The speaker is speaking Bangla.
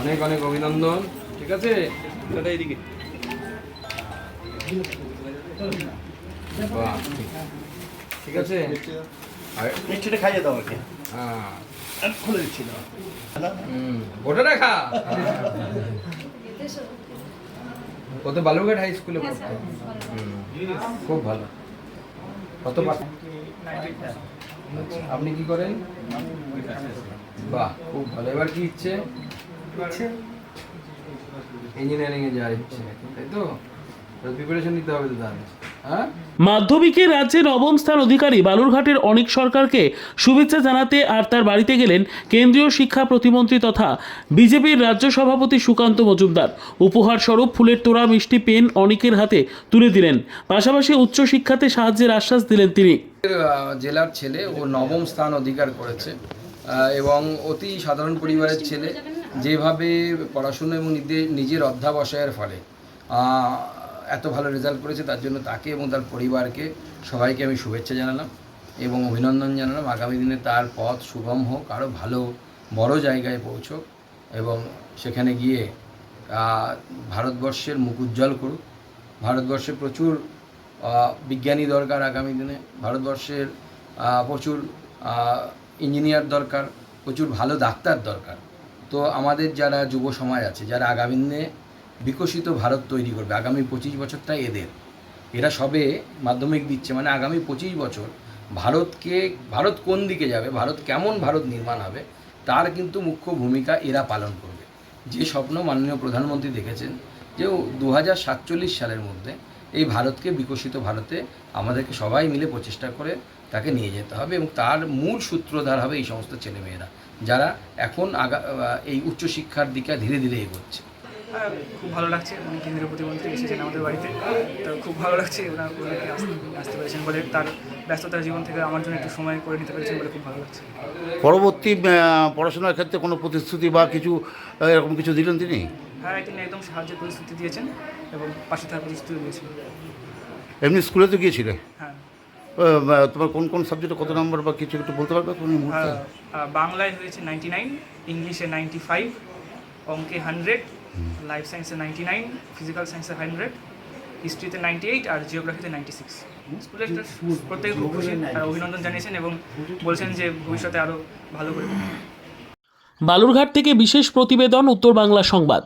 অনেক অনেক অভিনন্দন। ঠিক আছে? দাদা এইদিকে। বাহ, ঠিক আছে? মিষ্টিটা খাইয়ে দাও ওকে হ্যাঁ। আমি খুলে দিচ্ছি ওটা রাখা ও তো বালুরঘাট হাই স্কুলে পড়তো। খুব ভালো। কত আচ্ছা, আপনি কি করেন? বাহ খুব ভালো। এবার কি ইচ্ছে? ইঞ্জিনিয়ারিং এ যাওয়ার ইচ্ছে তাই তো? প্রিপারেশন নিতে হবে তো তাহলে। মাধ্যমিকে রাজ্যে নবম স্থান অধিকারী বালুরঘাটের অনেক সরকারকে শুভেচ্ছা জানাতে আর তার বাড়িতে গেলেন কেন্দ্রীয় শিক্ষা প্রতিমন্ত্রী তথা বিজেপির রাজ্য সভাপতি সুকান্ত মজুমদার। উপহার স্বরূপ ফুলের তোড়া, মিষ্টি পেন অনেকের হাতে তুলে দিলেন। পাশাপাশি উচ্চশিক্ষাতে সাহায্যের আশ্বাস দিলেন তিনি। জেলার ছেলে ও নবম স্থান অধিকার করেছে। এবং অতি সাধারণ পরিবারের ছেলে, যেভাবে পড়াশুনো এবং নিজে- নিজের অধ্যাবসায়ের ফলে। এত ভালো রেজাল্ট করেছে, তার জন্য তাকে এবং তার পরিবারকে সবাইকে আমি শুভেচ্ছা জানালাম এবং অভিনন্দন জানালাম। আগামী দিনে তার পথ সুগম হোক আরও ভালো, বড় জায়গায় পৌঁছোক এবং সেখানে গিয়ে ভারতবর্ষের মুখ উজ্জ্বল করুক। ভারতবর্ষে প্রচুর বিজ্ঞানী দরকার আগামী দিনে। ভারতবর্ষের প্রচুর ইঞ্জিনিয়ার দরকার, প্রচুর ভালো ডাক্তার দরকার। তো আমাদের যারা যুব সমাজ আছে, যারা আগামী দিনে বিকশিত ভারত তৈরি করবে আগামী পঁচিশ বছরটা এদের। এরা সবে মাধ্যমিক দিচ্ছে মানে আগামী পঁচিশ বছর ভারতকে, ভারত কোন দিকে যাবে, ভারত কেমন ভারত নির্মাণ হবে, তার কিন্তু মুখ্য ভূমিকা এরা পালন করবে। যে স্বপ্ন মাননীয় প্রধানমন্ত্রী দেখেছেন যে দু সালের মধ্যে এই ভারতকে বিকশিত ভারতে আমাদেরকে সবাই মিলে প্রচেষ্টা করে তাকে নিয়ে যেতে হবে এবং তার মূল সূত্রধার হবে এই সমস্ত ছেলেমেয়েরা, যারা এখন আগা এই উচ্চশিক্ষার দিকে ধীরে ধীরে এগোচ্ছে। খুব ভালো লাগছে। উনি কেন্দ্রীয় প্রতিমন্ত্রী এসেছেন আমাদের বাড়িতে। তো খুব ভালো লাগছে ওনার ওনাকে আসতে পেরেছেন বলে তার ব্যস্ততার জীবন থেকে আমার জন্য একটু সময় করে নিতে পেরেছেন বলে খুব ভালো লাগছে। পরবর্তী পড়াশোনার ক্ষেত্রে কোনো প্রতিশ্রুতি বা কিছু এরকম কিছু দিলেন তিনি? হ্যাঁ তিনি একদম সাহায্যের প্রতিশ্রুতি দিয়েছেন এবং পাশে থাকার প্রতিশ্রুতি দিয়েছেন। এমনি স্কুলে তো গিয়েছিলে? হ্যাঁ। তোমার কোন কোন সাবজেক্টে কত নম্বর বা কিছু একটু বলতে পারবে তুমি বাংলায় হয়েছে নাইনটি নাইন ইংলিশে নাইনটি ফাইভ অঙ্কে হান্ড্রেড লাইফ সায়েন্সে নাইনটি নাইন ফিজিক্যাল সায়েন্সে হান্ড্রেড হিস্ট্রিতে নাইনটি এইট আর জিওগ্রাফিতে নাইনটি সিক্স স্কুলের প্রত্যেকে খুব খুশি আর অভিনন্দন জানিয়েছেন এবং বলছেন যে ভবিষ্যতে আরও ভালো করে। বালুরঘাট থেকে বিশেষ প্রতিবেদন উত্তর বাংলা সংবাদ।